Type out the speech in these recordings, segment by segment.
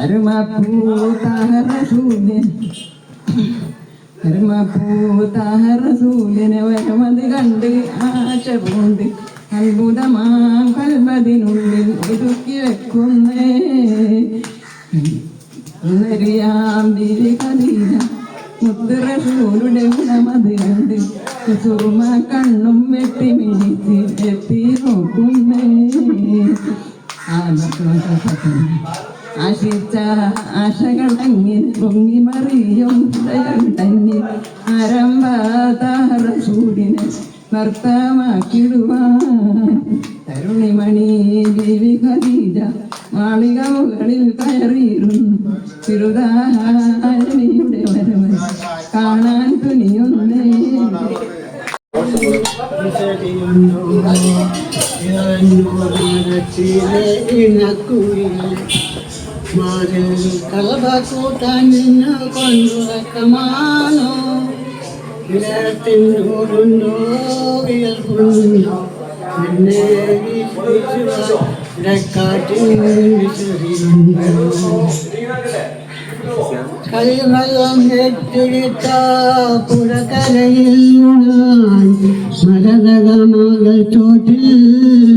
അരുമപ്പൂതാഹറസൂല്യൻ അരുമപ്പൂതാഹറസൂല്യനെ വരമത് കണ്ട് ആശ പൂണ്ട് അത്ഭുതമാം കൽബതിനുള്ളിൽ ഒതുക്കി വെക്കുന്നേ. ബീവി ഖദീജ മുത്തുറസൂലുടെ ഗുണമത് കണ്ട് സുറുമ കണ്ണും വെട്ടി മിനിച്ച് എത്തി നോക്കുന്നേ. ആ ആശിച്ച ആശകളങ്ങിൽ പൊങ്ങി മറിയും ദയുണ്ടന്നിൽ ആരംഭാതാറ സൂര്യനെ ഭർത്താവാക്കിടുവാൻ തരുണിമണി ദേവി ഖദീജ മാളിക മുകളിൽ കയറിയിരുന്നു തിരുതാഹാരണിയുടെ വരവ് കാണാൻ തുനിയൊന്നേ. കലബ നിന്നു കൊണ്ടുറക്കമാണോ വിലത്തിനോടുണ്ടോ വിയർപ്പുണ്ടോ എന്നെ ഇടക്കാറ്റിൻ വിശറിയുണ്ടോ കളിവെള്ളം കെട്ടിയിട്ട പുഴക്കരയിൽ മരതകമകൾ ചോട്ടിൽ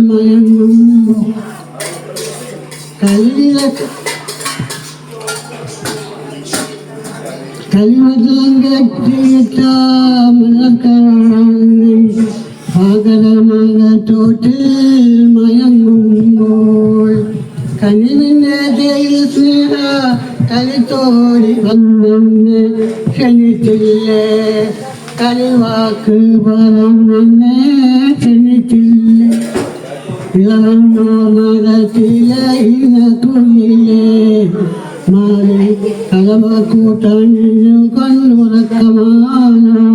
മയങ്ങുന്നു. കളിവിളക്ക് கல்வதங்கற்றிட்டாமலக்கரங்கள் பாகரமாக தோற்று மயங்கும் போல் கனிவின் நேதையில் ஸ்னேகா கலித்தோடி வந்தே செனித்தில்லே கலிவாக்கு பலம் வந்தே செனித்தில்லே இளவன் மதத்திலே இன துணிலே മാറി കളവ കൂട്ടണിഞ്ഞു കണ്ണുറക്കമാനോ?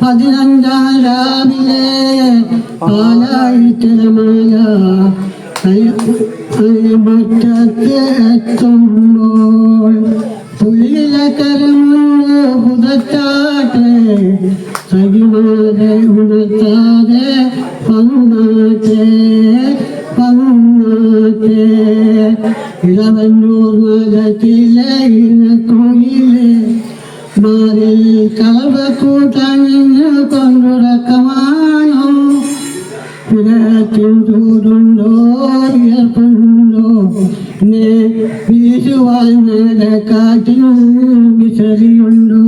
പതിനഞ്ചാം രാവിലെ പാലായിത്തരമായ മറ്റത്ത് എത്തുമ്പോൾ പുലിയിലെ കരമുണ്ട് പുതച്ചാട്ടെ സഹിമാതെ ഉണർത്താതെ പങ്ങാട്ടെ ഇളവന്നൂർ നഗത്തിലെ ഇനക്കുയിലെ മാറിൽ കളവ കൂട്ടണിഞ്ഞു കൊണ്ടുറക്കമാണോ? പിറത്തിൻ ചൂടുണ്ടോ? വിയർപ്പുണ്ടോ? നെ വീശുവാൻ കാറ്റിനും വിശറിയുണ്ടോ?